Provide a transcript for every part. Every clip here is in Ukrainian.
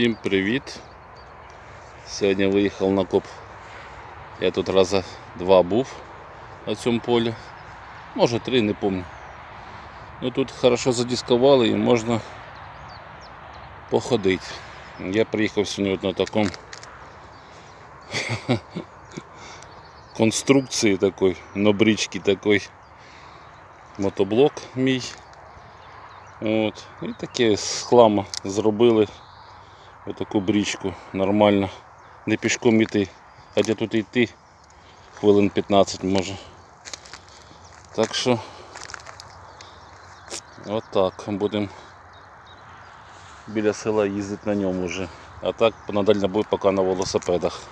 Всім привіт! Сьогодні виїхав на коп. Я тут раза два був на цьому полі. Може три, не пам'ятаю. Ну тут хорошо задискували і можна походити. Я приїхав сьогодні от на такому конструкції такої, на бричці такий мотоблок мій. От. І таке з хлама зробили отаку брічку нормально. Не пішком йти. Хоча тут йти хвилин 15 може. Так що отак будемо біля села їздити на ньому вже. А так на дальнобой поки на велосипедах.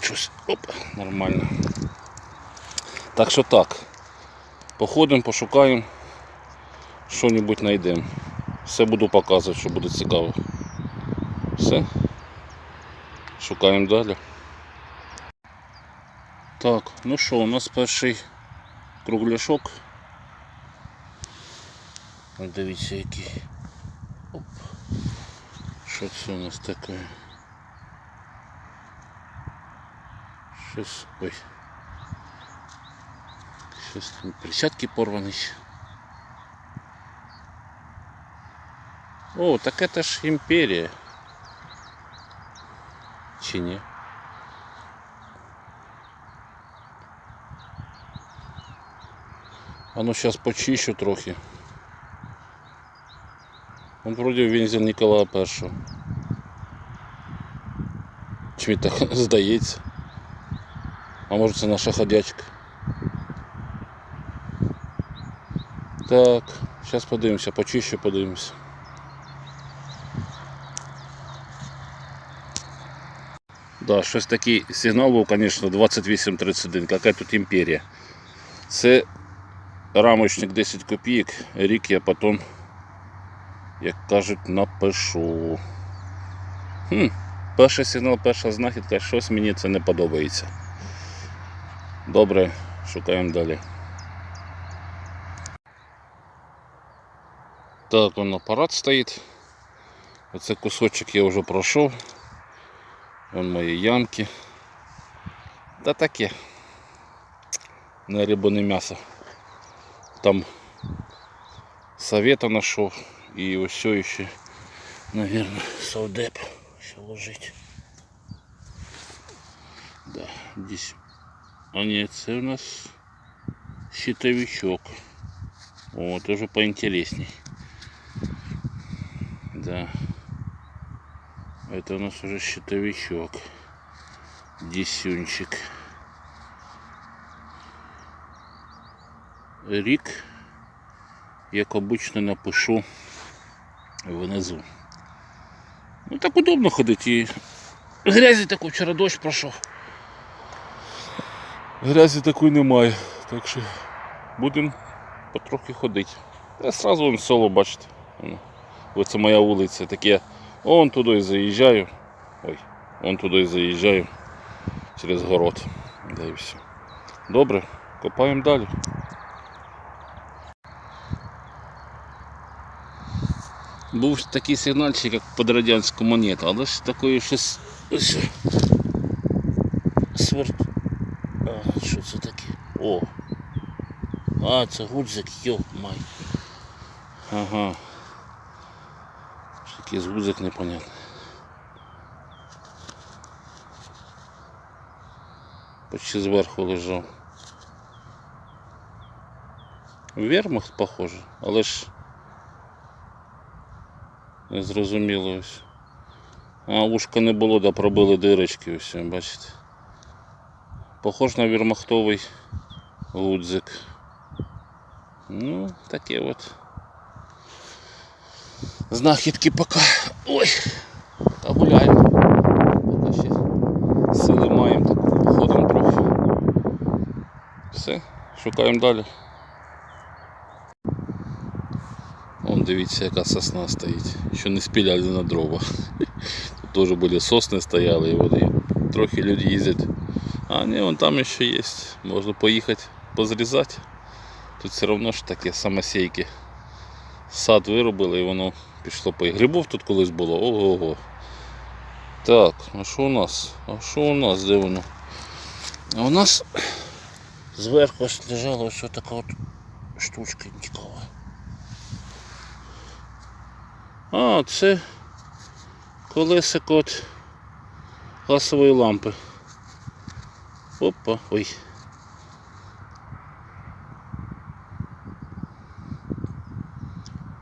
Щось, оп, нормально. Так що так. Походимо, пошукаємо що-небудь знайдемо. Все буду показувати, що буде цікаво. Все. Шукаємо далі. Так, ну що, у нас перший кругляшок. Ось Дивіться який. Оп. Що це у нас таке? Щось. Ой. Щось там перчатки порвані. О, так это ж імперія. Чи ні? А ну сейчас почищу трохи. Он вроде вензель Николая Першого. Чи мені так здається. А може це наша ходячка. Так, зараз подивимося, почищу, подивимося. Да, щось такий сигнал був, звісно, 2831. Яка тут імперія. Це рамочник 10 копійок. Рік я потім, як кажуть, напишу. Хм, перший сигнал, перша знахідка, щось мені це не подобається. Добре, шукаємо далі. Так, он апарат стоїть. Оце кусочок я вже пройшов. Вон мої ямки. Та таке. Не рибу, не м'ясо. Там совета знайшов і ось все ще, наверное, совдеп ще лежить. Да, десь. А ні, це у нас щитовичок. О, це вже поінтересней. Да. Это у нас уже щитовичок. Десюнчик. Рік, як обично, напишу внизу. Ну так удобно ходити. І грязі такої вчора дощ пройшов. Грязі такої немає. Так що будемо потрохи ходити. Я сразу вон село бачите. Оце моя вулиця. Таке Он туди заїжджаю. Ой, он туди заїжджаю через город. Да і все. Добре, копаємо далі. Був такий сигнальчик, як під радянську монету, але ж такої щось. ось Сверт. А, що це таке? О! А, це гудзик, йо май. Ага. Якийсь гудзик непонятний. Почти зверху лежав. Вермахт похоже, але ж не зрозуміло ось. А ушка не було, да пробили дирочки ось, бачите. Похож на вермахтовий гудзик. Ну, таке от. Знахідки поки. Ой! Поки гуляємо. Поки ще сили маємо, так походимо трохи. Все, шукаємо далі. Вон дивіться, яка сосна стоїть. Ще не спіляли на дрова. Тут теж були сосни стояли, і вони трохи люди їздять. А ні, вон там ще є. Можна поїхати позрізати. Тут все одно ж таке самосейки. Сад виробили і воно пішло по грибов тут колись було. Ого-го. Так, а що у нас? А що у нас? Де воно? А у нас зверху лежала ось така от штучка цікава. А, це колесико от газової лампи. Опа, ой.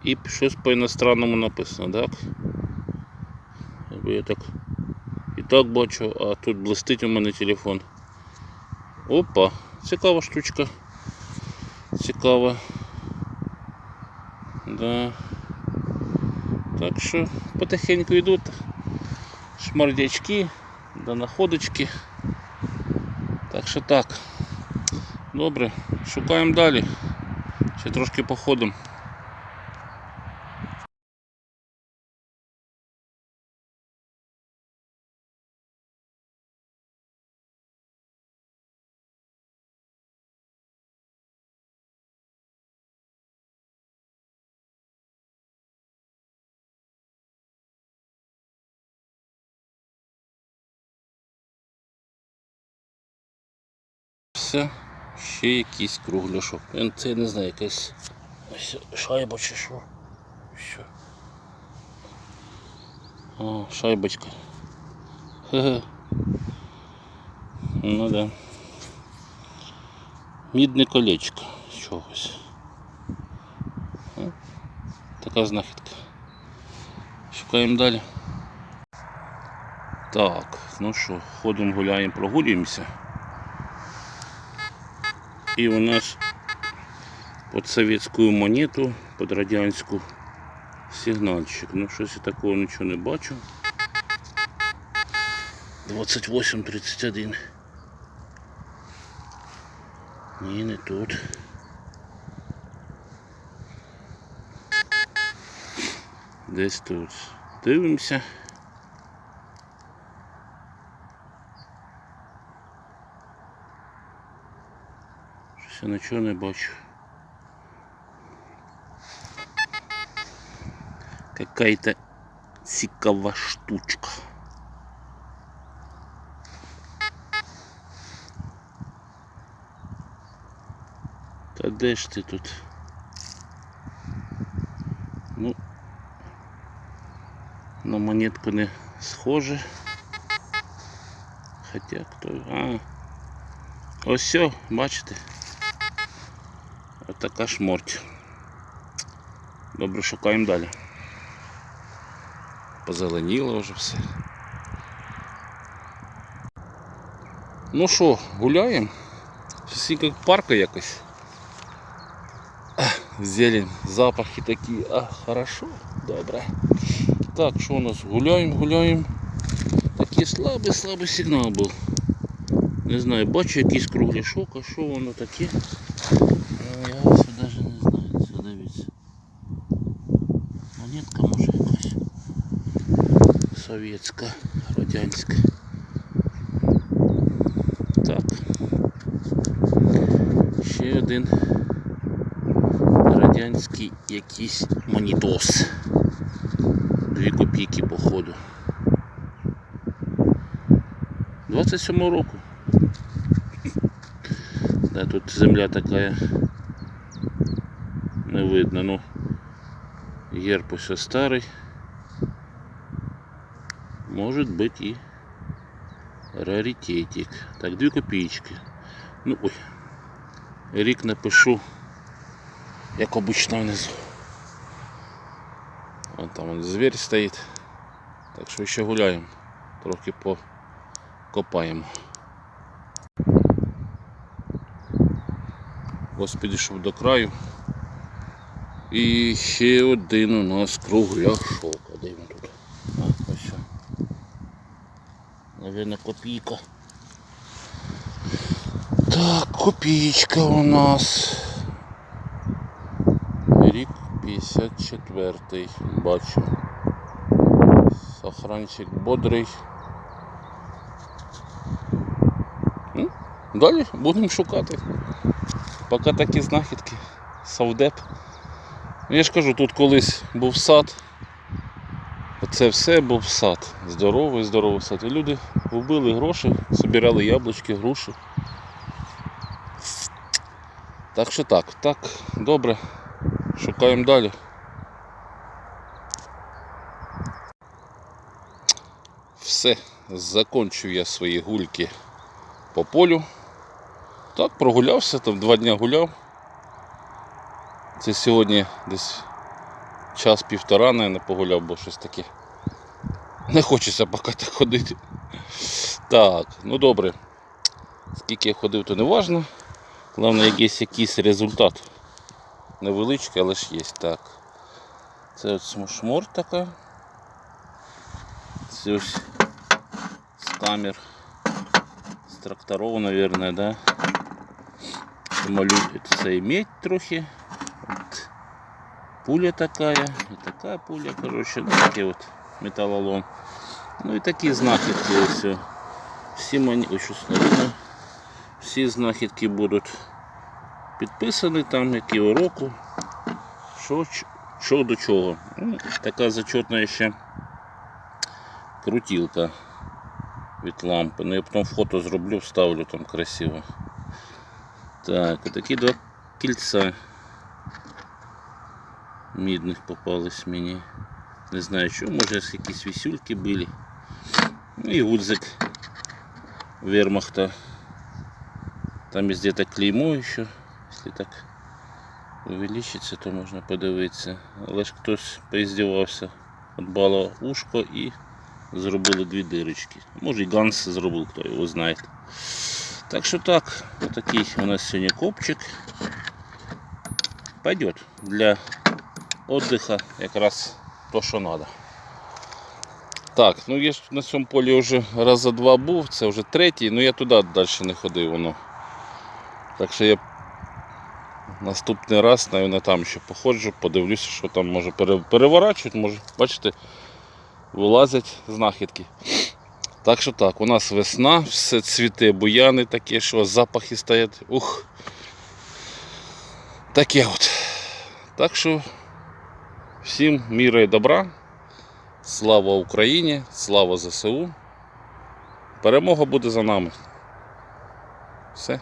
І щось по іностранному написано, так? Я так і так бачу, а тут блистить у мене телефон. Опа, цікава штучка. Цікава. Да. Так що потихеньку йдуть шмардячки до находочки. Так що так. Добре, шукаємо далі. Ще трошки походимо. Все, ще якийсь кругляшок. Це я не знаю, якась ось шайба чи що. Що? А, шайбочка. Хе-хе. Ну да. Мідне колечко чогось. Така знахідка. Шукаємо далі. Так, ну що, ходимо, гуляємо, прогулюємося. І у нас під советську монету, під радянську сигнальчик. Ну щось я такого нічого не бачу. 28-31. Ні, не тут. Десь тут. Дивимося. Я нічого не бачу. Какая-то цікава штучка. Та ж ти тут? Ну, на монетку не схоже. Хоча хто. А. Ось все, бачите? Отака шморть. Добре, шукаємо далі. Позеленіло вже все. Ну що, гуляємо? Щось як парка якось. Ах, Зелень, запахи такі, а хорошо, добре. Так, що у нас? Гуляємо, гуляємо. Такий слабий, слабий сигнал був. Не знаю, бачу якийсь кругляшок, а що воно таке? Совєтська, радянська. Так. Ще один радянський якийсь монітос. Дві копійки походу. 27 року. Да, тут земля така не видно, ну герб усе старий. Может быть и раритетик. Так, дві копійки. Ну ой. Рік напишу, як обично внизу. Вон там он зверь стоїть. Так що ще гуляємо. Трохи покопаємо. Ось підійшов до краю. І ще один у нас кругляшок. А де він тут? А, ось. що. Наверное, копійка. Так, копійка у нас. Рік 54 бачу. Сохранчик бодрий. Ну, далі будемо шукати. Поки такі знахідки. Совдеп. Я ж кажу, тут колись був сад, Оце все був сад. Здоровий, здоровий сад. І люди вбили гроші, збирали яблучки, груші. Так що так, так, добре. Шукаємо далі. Все, закончив я свої гульки по полю. Так, прогулявся, там два дня гуляв. Це сьогодні десь час-півтора, не погуляв, бо щось таке. Не хочеться поки так ходити. Так, ну добре. Скільки я ходив, то не важно. Головне, якийсь якийсь результат. Невеличкий, але ж є. Так. Це от смушмор така. Це ось з камер. З тракторов, наверное, да. Малюють це і медь трохи. От. Пуля такая, і така пуля, короче, ну такий от металолом. Ну і такі знахідки ось. о. Всі мені, ось. Всі знахідки будуть підписані там, які року, що, що до чого. Ну, така зачетна ще крутілка від лампи. Ну я потім фото зроблю, вставлю там красиво. Так, такі два кільця мідних попались мені. Не знаю що, може якісь вісюльки були. І гудзик вермахта. Там есть где-то клеймо еще. Если так увеличиться, то можна подивитися. Але ж хтось поіздівався. Отбало ушко і зробили дві дирочки. Може і Ганс зробив, хто його знає. Так що так, отакий у нас сьогодні копчик. Пойдет для отдыха якраз то, що треба. Так, ну я ж на цьому полі вже раза два був, це вже третій, ну я туди далі не ходив воно. Так що я наступний раз, навіть там ще походжу, подивлюся, що там може пере- переворачують, може, бачите, вилазять знахідки. Так що так, у нас весна, все цвіте, буяни такі, що запахи стоять. Ух. Таке от. Так що всім міра і добра. Слава Україні, слава ЗСУ. Перемога буде за нами. Все.